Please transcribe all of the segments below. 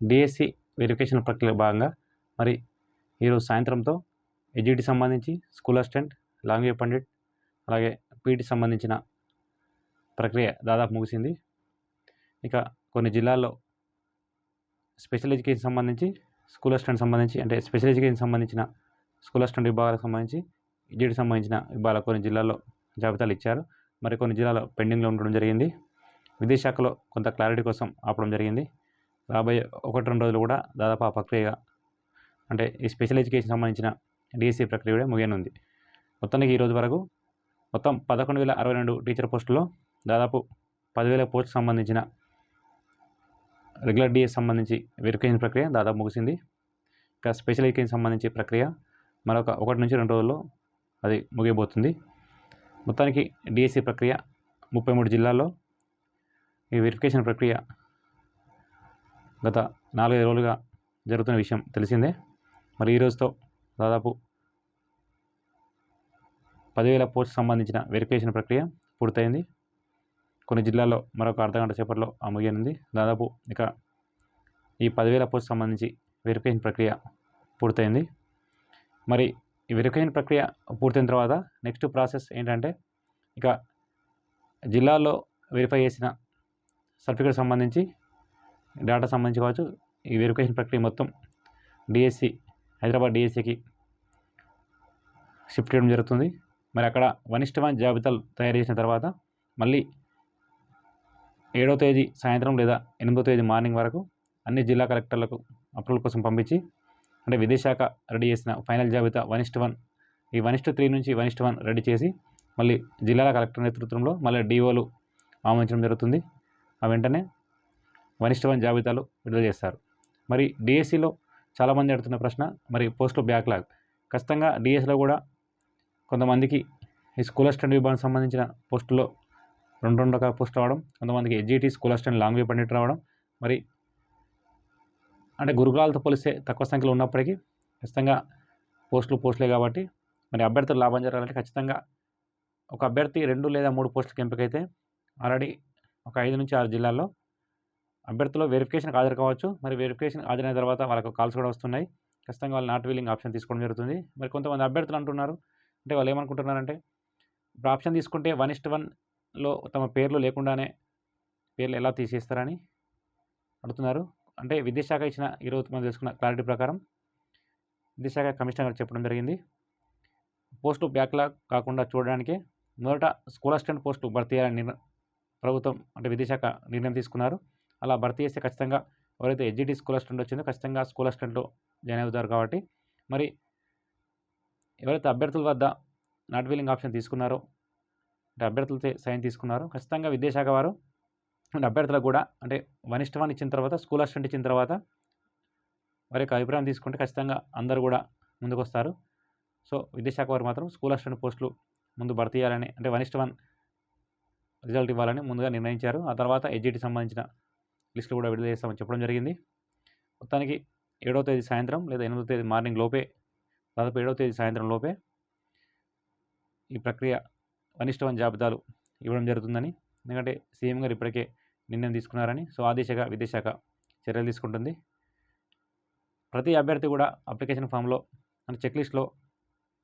DSC verification ప్రక్రియ భాగంగా మరి ఈరోజు సాయంత్రంతో ఎడ్యుటీ సంబంధించి స్కూల్ అసిస్టెంట్ లాంగ్వేజ్ పండిట్ అలాగే పీటీ సంబంధించిన ప్రక్రియ దాదాపు ముగిసింది. ఇక కొన్ని జిల్లాల్లో స్పెషల్ ఎడ్యుకేషన్ సంబంధించి స్కూల్ అసిస్టెంట్ సంబంధించి అంటే స్పెషల్ ఎడ్యుకేషన్ సంబంధించిన స్కూల్ అసిస్టెంట్ విభాగాలకు సంబంధించి ఎడ్జిటి సంబంధించిన విభాగాల కొన్ని జిల్లాల్లో జాబితాలు ఇచ్చారు. మరి కొన్ని జిల్లాలో పెండింగ్లో ఉండడం జరిగింది. విదేశాఖలో కొంత క్లారిటీ కోసం ఆపడం జరిగింది. రాబోయే ఒకటి రెండు రోజులు కూడా దాదాపు ఆ ప్రక్రియ అంటే ఈ స్పెషల్ ఎడ్యుకేషన్ సంబంధించిన డిఎస్సి ప్రక్రియ కూడా ముగియనుంది. మొత్తానికి ఈరోజు వరకు మొత్తం పదకొండు వేల అరవై రెండు టీచర్ పోస్టుల్లో దాదాపు పదివేల పోస్ట్ సంబంధించిన రెగ్యులర్ డిఎస్ సంబంధించి వెరిఫికేషన్ ప్రక్రియ దాదాపు ముగిసింది. ఇంకా స్పెషల్ ఎడ్యుకేషన్ సంబంధించి ప్రక్రియ మరొక ఒకటి నుంచి రెండు రోజుల్లో అది ముగియబోతుంది. మొత్తానికి డిఎస్సి ప్రక్రియ ముప్పై మూడు జిల్లాల్లో ఈ వెరిఫికేషన్ ప్రక్రియ గత నాలుగైదు రోజులుగా జరుగుతున్న విషయం తెలిసిందే. మరి ఈ రోజుతో దాదాపు పదివేల పోస్ట్ సంబంధించిన వెరిఫికేషన్ ప్రక్రియ పూర్తయింది. కొన్ని జిల్లాల్లో మరొక అర్ధగంట సేపట్లో ఆ ముగియనుంది. దాదాపు ఇక ఈ పదివేల పోస్ట్ సంబంధించి వెరిఫికేషన్ ప్రక్రియ పూర్తయింది. మరి ఈ వెరిఫికేషన్ ప్రక్రియ పూర్తయిన తర్వాత నెక్స్ట్ ప్రాసెస్ ఏంటంటే ఇక జిల్లాల్లో వెరిఫై చేసిన సర్టిఫికేట్ సంబంధించి డేటా సంబంధించి కావచ్చు ఈ వెరిఫికేషన్ ప్రక్రియ మొత్తం డిఎస్సి హైదరాబాద్ డిఎస్సికి షిఫ్ట్ చేయడం జరుగుతుంది. మరి అక్కడ వనిష్టమైన వన్ జాబితాలు తయారు చేసిన తర్వాత మళ్ళీ ఏడో తేదీ సాయంత్రం లేదా ఎనిమిదో తేదీ మార్నింగ్ వరకు అన్ని జిల్లా కలెక్టర్లకు అప్రూవల్ కోసం పంపించి అంటే విదేశాఖ రెడీ చేసిన ఫైనల్ జాబితా వన్ ఇస్ట్ వన్ ఈ వన్ ఇస్ట్ త్రీ నుంచి one is to one ready చేసి మళ్ళీ జిల్లాల కలెక్టర్ నేతృత్వంలో మళ్ళీ డిఓలు ఆమోదించడం జరుగుతుంది. ఆ వెంటనే వనిష్టమైన జాబితాలు విడుదల చేస్తారు. మరి డిఎస్సిలో చాలామంది అడుగుతున్న ప్రశ్న మరి పోస్టులు బ్యాక్లాగ్ ఖచ్చితంగా డిఎస్సిలో కూడా కొంతమందికి ఈ స్కూల్ అసిస్టెంట్ విభాగానికి సంబంధించిన పోస్టుల్లో రెండు రెండు రకాల పోస్టులు రావడం కొంతమందికి SGT school assistant language pandit రావడం మరి అంటే గురుకులాలతో పోలిస్తే తక్కువ సంఖ్యలో ఉన్నప్పటికీ ఖచ్చితంగా పోస్టులు పోస్టులే కాబట్టి మరి అభ్యర్థులు లాభం జరగాలంటే ఖచ్చితంగా ఒక అభ్యర్థి రెండు లేదా మూడు పోస్టులకు ఎంపికైతే ఆల్రెడీ ఒక ఐదు నుంచి ఆరు జిల్లాల్లో అభ్యర్థులు వెరిఫికేషన్కి హాజరు కావచ్చు. మరి వెరిఫికేషన్ హాజరైన తర్వాత వాళ్ళకు కాల్స్ కూడా వస్తున్నాయి. ఖచ్చితంగా వాళ్ళు నాట్ వీలింగ్ ఆప్షన్ తీసుకోవడం జరుగుతుంది. మరి కొంతమంది అభ్యర్థులు అంటున్నారు. అంటే వాళ్ళు ఏమనుకుంటున్నారంటే ఇప్పుడు ఆప్షన్ తీసుకుంటే వన్ ఇస్ట్ వన్లో తమ పేర్లు లేకుండానే పేర్లు ఎలా తీసేస్తారని అడుగుతున్నారు. అంటే విద్యాశాఖ ఇచ్చిన ఈరోజు మనం తెలుసుకున్న క్లారిటీ ప్రకారం విద్యాశాఖ కమిషనర్ గారు చెప్పడం జరిగింది. పోస్టు బ్యాక్లాగ్ కాకుండా చూడడానికి మొదట స్కూల్ అసిస్టెంట్ పోస్టు భర్తీ చేయాలని ప్రభుత్వం అంటే విద్యాశాఖ నిర్ణయం తీసుకున్నారు. అలా భర్తీ చేస్తే ఖచ్చితంగా ఎవరైతే ఎడ్జిటి స్కూల్ అసిస్టెంట్ వచ్చిందో ఖచ్చితంగా స్కూల్ అసిస్టెంట్ జాయిన్ అవుతారు కాబట్టి మరి ఎవరైతే అభ్యర్థుల వద్ద నాట్ వీలింగ్ ఆప్షన్ తీసుకున్నారో అంటే అభ్యర్థులతో సైన్ తీసుకున్నారో ఖచ్చితంగా విద్యాశాఖ వారు అంటే అభ్యర్థులకు కూడా అంటే వన్ ఇచ్చిన తర్వాత స్కూల్ అసిస్టెంట్ ఇచ్చిన తర్వాత వారి యొక్క అభిప్రాయం తీసుకుంటే ఖచ్చితంగా అందరూ కూడా ముందుకొస్తారు. సో విద్యాశాఖ వారు మాత్రం స్కూల్ అసిస్టెంట్ పోస్టులు ముందు భర్తీ చేయాలని అంటే వన్ ఇస్ట్ వన్ రిజల్ట్ ఇవ్వాలని ముందుగా నిర్ణయించారు. ఆ తర్వాత ఎడ్జిటి సంబంధించిన లిస్టులు కూడా విడుదల చేస్తామని చెప్పడం జరిగింది. మొత్తానికి ఏడవ తేదీ సాయంత్రం లేదా ఎనిమిదవ తేదీ మార్నింగ్ లోపే దాదాపు ఏడవ తేదీ సాయంత్రం లోపే ఈ ప్రక్రియ వన్ జాబితాలు ఇవ్వడం జరుగుతుందని ఎందుకంటే సీఎం గారు ఇప్పటికే నిర్ణయం తీసుకున్నారని సో ఆ దిశగా విదేశాఖ చర్యలు తీసుకుంటుంది. ప్రతి అభ్యర్థి కూడా అప్లికేషన్ ఫామ్లో అంటే చెక్ లిస్ట్లో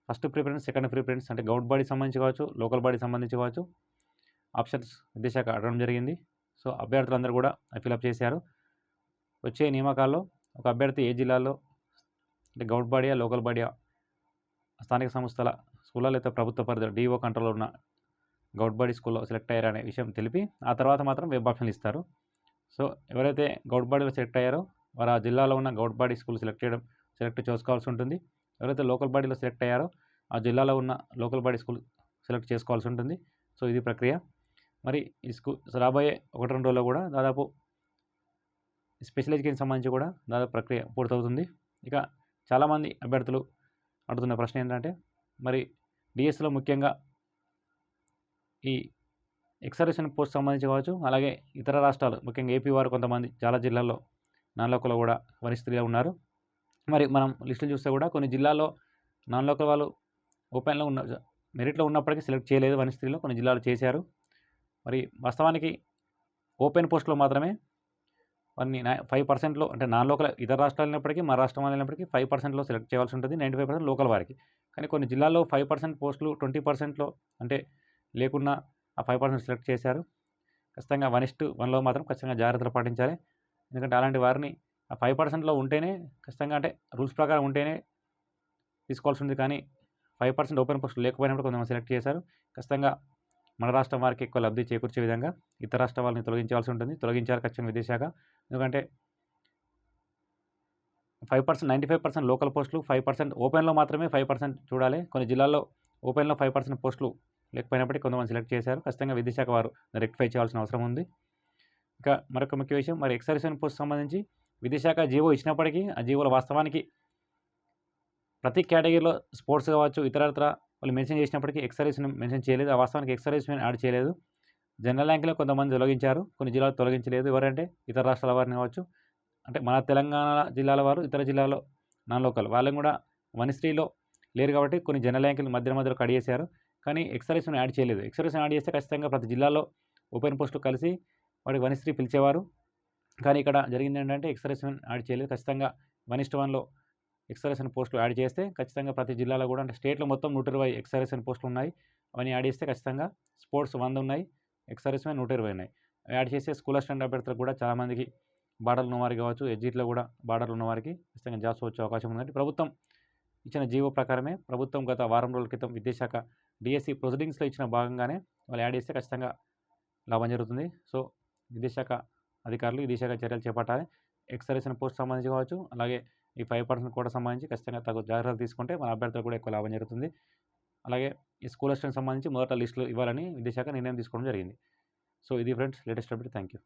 ఫస్ట్ ప్రిఫరెన్స్ సెకండ్ ప్రిఫరెన్స్ అంటే గౌడ్ బాడీ సంబంధించి కావచ్చు లోకల్ బాడీ సంబంధించి కావచ్చు ఆప్షన్స్ విదేశాఖ అడగడం జరిగింది. సో అభ్యర్థులందరూ కూడా ఫిలప్ చేశారు. వచ్చే నియామకాల్లో ఒక అభ్యర్థి ఏ జిల్లాలో అంటే గౌట్ బాడీయా లోకల్ బాడీయా స్థానిక సంస్థల స్కూల్లో లేదా ప్రభుత్వ పరిధిలో డిఓ కంట్రోల్లో ఉన్న గౌడ్ బాడీ స్కూల్లో సెలెక్ట్ అయ్యారనే విషయం తెలిపి ఆ తర్వాత మాత్రం వెబ్ ఆప్షన్లు ఇస్తారు. సో ఎవరైతే గౌడ్ బాడీలో సెలెక్ట్ అయ్యారో వారు ఆ జిల్లాలో ఉన్న గౌడ్ బాడీ స్కూల్ సెలెక్ట్ చేయడం సెలెక్ట్ చేసుకోవాల్సి ఉంటుంది. ఎవరైతే లోకల్ బాడీలో సెలెక్ట్ అయ్యారో ఆ జిల్లాలో ఉన్న లోకల్ బాడీ స్కూల్ సెలెక్ట్ చేసుకోవాల్సి ఉంటుంది. సో ఇది ప్రక్రియ. మరి ఈ రాబోయే ఒకటి రెండు రోజుల్లో కూడా దాదాపు స్పెషల్ ఎడ్యుకేషన్ సంబంధించి కూడా దాదాపు ప్రక్రియ పూర్తవుతుంది. ఇక చాలామంది అభ్యర్థులు అడుగుతున్న ప్రశ్న ఏంటంటే మరి డిఎస్లో ముఖ్యంగా ఈ ఎక్సర్వేషన్ పోస్ట్ సంబంధించి కావచ్చు అలాగే ఇతర రాష్ట్రాలు ముఖ్యంగా ఏపీ వారు కొంతమంది చాలా జిల్లాల్లో నాన్ లోకల్ కూడా వరిస్థితిలో ఉన్నారు. మరి మనం లిస్టులు చూస్తే కూడా కొన్ని జిల్లాల్లో నాన్ లోకల్ వాళ్ళు ఓపెన్లో ఉన్న మెరిట్లో ఉన్నప్పటికీ సెలెక్ట్ చేయలేదు వనిస్త్రీలో కొన్ని జిల్లాలు చేశారు. మరి వాస్తవానికి ఓపెన్ పోస్టులో మాత్రమే వారిని ఫైవ్ పర్సెంట్లో అంటే నాన్ లోకల్ ఇతర రాష్ట్రాలు వెళ్ళినప్పటికీ మా రాష్ట్రం వెళ్ళినప్పటికీ ఫైవ్ పర్సెంట్లో సెలెక్ట్ చేయాల్సి ఉంటుంది నైంటీ ఫైవ్ పర్సెంట్ లోకల్ వారికి. కానీ కొన్ని జిల్లాల్లో ఫైవ్ పర్సెంట్ పోస్టులు ట్వంటీ పర్సెంట్లో అంటే లేకున్నా ఆ ఫైవ్ పర్సెంట్ సెలెక్ట్ చేశారు. ఖచ్చితంగా వన్ ఇస్ట్ వన్లో మాత్రం ఖచ్చితంగా జాగ్రత్తలు పాటించాలి. ఎందుకంటే అలాంటి వారిని ఆ ఫైవ్ పర్సెంట్లో ఉంటేనే ఖచ్చితంగా అంటే రూల్స్ ప్రకారం ఉంటేనే తీసుకోవాల్సి ఉంది కానీ ఫైవ్ పర్సెంట్ ఓపెన్ పోస్టులు లేకపోయినప్పుడు కొంతమంది సెలెక్ట్ చేశారు. ఖచ్చితంగా మన రాష్ట్రం వారికి ఎక్కువ లబ్ధి చేకూర్చే విధంగా ఇతర రాష్ట్ర వాళ్ళని తొలగించాల్సి ఉంటుంది. తొలగించారు ఖచ్చితంగా విదేశాఖ ఎందుకంటే five percent ninety five percent local పోస్టులు ఫైవ్ పర్సెంట్ ఓపెన్లో మాత్రమే ఫైవ్ పర్సెంట్ చూడాలి. కొన్ని జిల్లాల్లో ఓపెన్లో ఫైవ్ పర్సెంట్ పోస్టులు లేకపోయినప్పటికీ కొంతమంది సెలెక్ట్ చేశారు. ఖచ్చితంగా విద్యాశాఖ వారు రెక్టిఫై చేయాల్సిన అవసరం ఉంది. ఇంకా మరొక ముఖ్య విషయం మరి ఎక్సర్విషన్ పోస్ట్ సంబంధించి విద్యాశాఖ జీవో ఇచ్చినప్పటికీ ఆ జీవోల వాస్తవానికి ప్రతి కేటగిరీలో స్పోర్ట్స్ కావచ్చు ఇతరత్ర వాళ్ళు మెన్షన్ చేసినప్పటికీ ఎక్సర్విస్ని మెన్షన్ చేయలేదు. ఆ వాస్తవానికి ఎక్సర్విస్ని యాడ్ చేయలేదు. జనరల్ ర్యాంకులో కొంతమంది తొలగించారు. కొన్ని జిల్లాలు తొలగించలేదు. ఎవరంటే ఇతర రాష్ట్రాల వారిని కావచ్చు. అంటే మన తెలంగాణ జిల్లాల వారు ఇతర జిల్లాలో నాన్ లోకల్ వాళ్ళని కూడా వనిశ్రీలో లేరు కాబట్టి కొన్ని జనరల్ ర్యాంకులు మధ్య మధ్యలో కడిగేశారు కానీ ఎక్సర్వీస్ని యాడ్ చేయలేదు. ఎక్సర్వీస్ని యాడ్ చేస్తే ఖచ్చితంగా ప్రతి జిల్లాలో ఓపెన్ పోస్టులు కలిసి వాడికి వనిశ్రీ పిలిచేవారు. కానీ ఇక్కడ జరిగింది ఏంటంటే ఎక్సర్విస్ని యాడ్ చేయలేదు. ఖచ్చితంగా వన్ ఇస్ట్ వన్లో ఎక్సర్విస్ని పోస్టులు యాడ్ చేస్తే ఖచ్చితంగా ప్రతి జిల్లాలో కూడా అంటే స్టేట్లో మొత్తం నూట ఇరవై ఎక్సర్విస్ని పోస్టులు ఉన్నాయి. అవన్నీ యాడ్ చేస్తే ఖచ్చితంగా స్పోర్ట్స్ వంద ఉన్నాయి ఎక్సర్విస్మెన్ నూట ఇరవై ఉన్నాయి. యాడ్ చేస్తే స్కూల్ అసిస్టెంట్ అభ్యర్థులకు కూడా చాలామందికి బార్డర్లు ఉన్నవారికి కావచ్చు ఎగ్జిట్లో కూడా బార్డర్లు ఉన్నవారికి ఖచ్చితంగా జాబ్స్ వచ్చే అవకాశం ఉందంటే ప్రభుత్వం ఇచ్చిన జీవో ప్రకారమే ప్రభుత్వం గత వారం రోజుల క్రితం విద్యాశాఖ డిఎస్సి ప్రొసీడింగ్స్లో ఇచ్చిన భాగంగానే వాళ్ళు యాడ్ చేస్తే ఖచ్చితంగా లాభం జరుగుతుంది. సో విద్యాశాఖ అధికారులు ఈ దిశగా చర్యలు చేపట్టాలి. ఎక్సర్విషన్ పోస్ట్ సంబంధించి కావచ్చు అలాగే ఈ ఫైవ్ పర్సెంట్ కూడా సంబంధించి ఖచ్చితంగా తగు జాగ్రత్తలు తీసుకుంటే మన అభ్యర్థులకు కూడా ఎక్కువ లాభం జరుగుతుంది. అలాగే ఈ స్కూల్ అసిస్టెంట్ సంబంధించి మొదట లిస్టులు ఇవ్వాలని విద్యాశాఖ నిర్ణయం తీసుకోవడం జరిగింది. సో ఇది friends latest update. Thank you